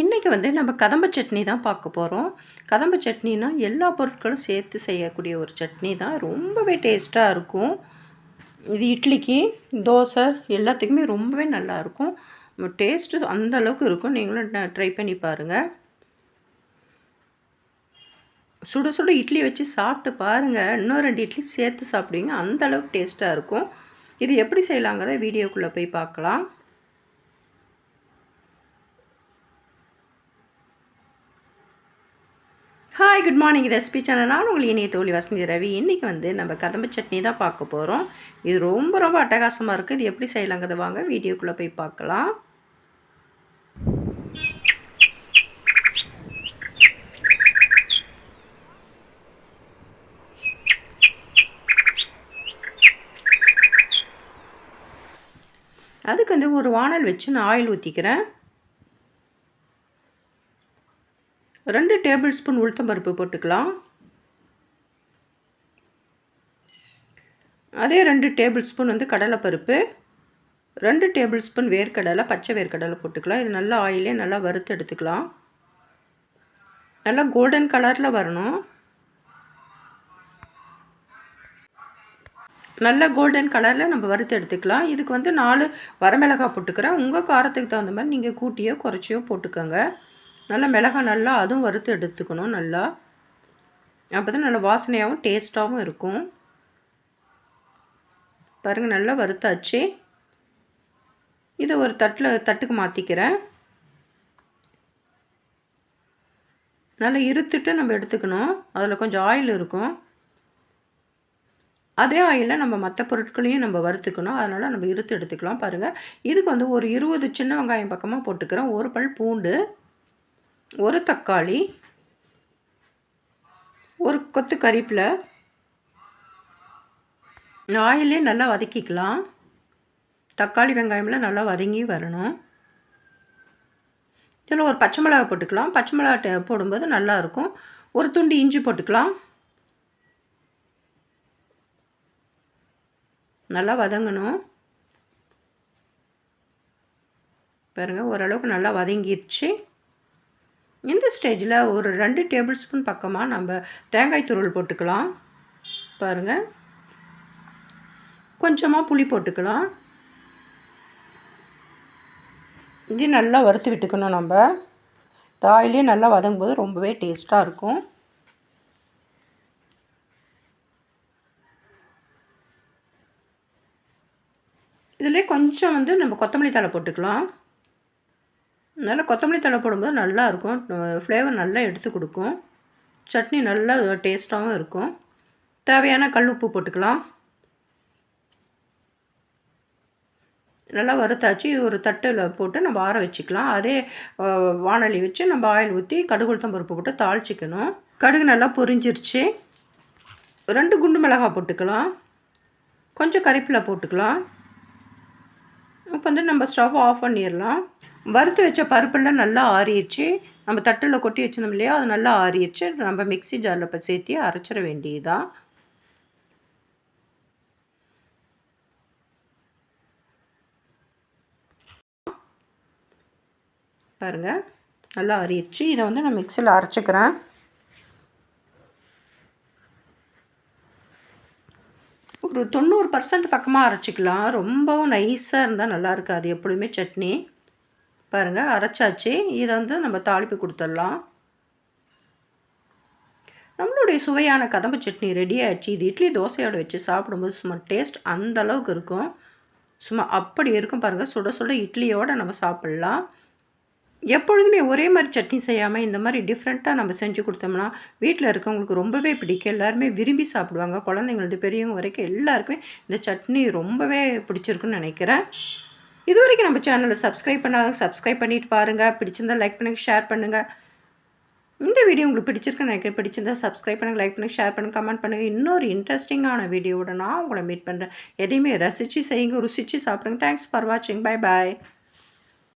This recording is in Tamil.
இன்றைக்கி வந்து நம்ம கதம்ப சட்னி தான் பார்க்க போகிறோம் கதம்ப சட்னினா எல்லா பொருட்களும் சேர்த்து செய்யக்கூடிய ஒரு சட்னி தான். ரொம்பவே டேஸ்ட்டாக இருக்கும். இது இட்லிக்கு தோசை எல்லாத்துக்குமே ரொம்பவே நல்லாயிருக்கும் டேஸ்ட்டு அந்த அளவுக்கு இருக்கும். நீங்களும் ட்ரை பண்ணி பாருங்கள் சுட சுட இட்லி வச்சு சாப்பிட்டு பாருங்கள் இன்னும் ரெண்டு இட்லி சேர்த்து சாப்பிடுவீங்க. அந்த அளவுக்கு டேஸ்ட்டாக இருக்கும். இது எப்படி செய்யலாங்கிறத வீடியோக்குள்ளே போய் பார்க்கலாம். ஹாய் குட் மார்னிங் இது எஸ்பி சேனல் நான் உங்களுக்கு இனிய தோழி வசந்தி ரவி. இன்றைக்கி வந்து நம்ம கதம்பு சட்னி தான் பார்க்க போகிறோம் இது ரொம்ப ரொம்ப அட்டகாசமாக இருக்குது இது எப்படி செய்யலாங்கிறத வாங்க வீடியோக்குள்ளே போய் பார்க்கலாம். அதுக்கு வந்து ஒரு வானல் வச்சு நான் ஆயில் ஊற்றிக்கிறேன் ரெண்டு டேபிள் ஸ்பூன் உளுத்தம்பருப்பு போட்டுக்கலாம். அதே ரெண்டு டேபிள் ஸ்பூன் வந்து கடலைப்பருப்பு. ரெண்டு டேபிள் ஸ்பூன் வேர்க்கடலை பச்சை வேர்க்கடலை போட்டுக்கலாம். இது நல்லா ஆயிலே நல்லா வறுத்து எடுத்துக்கலாம். நல்லா கோல்டன் கலரில் வரணும். நல்ல கோல்டன் கலரில் நம்ம வறுத்து எடுத்துக்கலாம். இதுக்கு வந்து நாலு வரமிளகாய் போட்டுக்கிறேன். உங்கள் காரத்துக்கு தகுந்த மாதிரி நீங்கள் கூட்டியோ குறைச்சியோ போட்டுக்கோங்க. நல்லா மிளகாய் நல்லா அதுவும் வறுத்து எடுத்துக்கணும் நல்லா. அப்போ தான் நல்லா வாசனையாகவும் டேஸ்ட்டாகவும் இருக்கும். பாருங்கள் நல்லா வறுத்தாச்சு. இதை ஒரு தட்டில் தட்டுக்கு மாற்றிக்கிறேன் நல்லா இருத்துட்டு நம்ம எடுத்துக்கணும். அதில் கொஞ்சம் ஆயில் இருக்கும். அதே ஆயிலில் நம்ம மற்ற பொருட்களையும் நம்ம வறுத்துக்கணும். அதனால் நம்ம இருத்து எடுத்துக்கலாம். பாருங்கள் இதுக்கு வந்து ஒரு இருபது சின்ன வெங்காயம் பக்கமாக போட்டுக்கிறேன். ஒரு பல் பூண்டு. ஒரு தக்காளி ஒரு கொத்து கறிப்பில் ஆயிலே நல்லா வதக்கிக்கலாம். தக்காளி வெங்காயம்லாம் நல்லா வதங்கி வரணும். இதில் ஒரு பச்சை மிளகா போட்டுக்கலாம். பச்சை மிளகா போடும்போது நல்லாயிருக்கும் ஒரு துண்டு இஞ்சி போட்டுக்கலாம். நல்லா வதங்கணும். பாருங்கள் ஓரளவுக்கு நல்லா வதங்கிடுச்சு இந்த ஸ்டேஜில் ஒரு ரெண்டு டேபிள் ஸ்பூன் பக்கமாக நம்ம தேங்காய் துருள் போட்டுக்கலாம். பாருங்கள் கொஞ்சமாக புளி போட்டுக்கலாம். இது நல்லா வறுத்து விட்டுக்கணும் நம்ம. தாயிலே நல்லா வதங்கும் போது ரொம்பவே டேஸ்ட்டாக இருக்கும். இதில் கொஞ்சம் வந்து நம்ம கொத்தமல்லி தலை போட்டுக்கலாம். நல்லா கொத்தமல்லி தழை போடும்போது நல்லாயிருக்கும் ஃப்ளேவர் நல்லா எடுத்து கொடுக்கும். சட்னி நல்லா டேஸ்ட்டாகவும் இருக்கும். தேவையான கல் உப்பு போட்டுக்கலாம். நல்லா வறுத்தாச்சு. இது ஒரு தட்டில் போட்டு நம்ம ஆற வச்சுக்கலாம். அதே வானொலி வச்சு நம்ம ஆயில் ஊற்றி கடுகு உளுத்தம் பருப்பு போட்டு தாளிச்சிக்கணும். கடுகு நல்லா பொரிஞ்சிருச்சு. ரெண்டு குண்டு மிளகாய் போட்டுக்கலாம். கொஞ்சம் கறிப்பில் போட்டுக்கலாம். இப்போ வந்து நம்ம ஸ்டவ் ஆஃப் பண்ணிடலாம். வறுத்து வச்ச பருப்பெல்லாம் நல்லா ஆறிடுச்சு. நம்ம தட்டில் கொட்டி வச்சிருந்தோம் இல்லையா அது நல்லா ஆறிடுச்சு. நம்ம மிக்சி ஜாரில் இப்போ சேர்த்தி அரைச்சிட வேண்டியதுதான். பாருங்கள் நல்லா அரியிடுச்சு இதை வந்து நான் மிக்சியில் அரைச்சிக்கிறேன். ஒரு தொண்ணூறு பர்சன்ட் பக்கமாக அரைச்சிக்கலாம். ரொம்பவும் நைஸாக இருந்தால் நல்லா இருக்காது. எப்பொழுதுமே சட்னி. பாருங்கள் அரைச்சாச்சு. இதை வந்து நம்ம தாளிப்பு கொடுத்துடலாம். நம்மளுடைய சுவையான கதம்பு சட்னி ரெடி ஆகிடுச்சு இது இட்லி தோசையோடு வச்சு சாப்பிடும்போது சும்மா டேஸ்ட் அந்த அளவுக்கு இருக்கும். சும்மா அப்படி இருக்கும் பாருங்கள் சுட சுட இட்லியோடு நம்ம சாப்பிட்லாம். எப்பொழுதுமே ஒரே மாதிரி சட்னி செய்யாமல் இந்த மாதிரி டிஃப்ரெண்ட்டாக நம்ம செஞ்சு கொடுத்தோம்னா வீட்டில் இருக்கவங்களுக்கு ரொம்பவே பிடிக்கும். எல்லாருமே விரும்பி சாப்பிடுவாங்க. குழந்தைங்களுக்கு பெரியவங்க வரைக்கும் எல்லாருக்குமே இந்த சட்னி ரொம்பவே பிடிச்சிருக்குன்னு நினைக்கிறேன். இது வரைக்கும் நம்ம சேனலில் சப்ஸ்கிரைப் பண்ணாங்க சப்ஸ்கிரைப் பண்ணிட்டு பாருங்கள் பிடிச்சிருந்தால் லைக் பண்ணுங்கள் ஷேர் பண்ணுங்கள் இந்த வீடியோ உங்களுக்கு பிடிச்சிருக்குன்னு நினைக்கிறேன். பிடிச்சிருந்தா சப்ஸ்கிரைப் பண்ணுங்கள் லைக் பண்ணுங்கள் ஷேர் பண்ணுங்கள் கமெண்ட் பண்ணுங்கள் இன்னொரு இன்ட்ரெஸ்டிங்கான வீடியோவோட நான் உங்களை மீட் பண்ணுறேன் எதையுமே ரசித்து செய்யுங்க ருசித்து சாப்பிடுங்க. தேங்க்ஸ் ஃபார் வாட்சிங் பை பாய்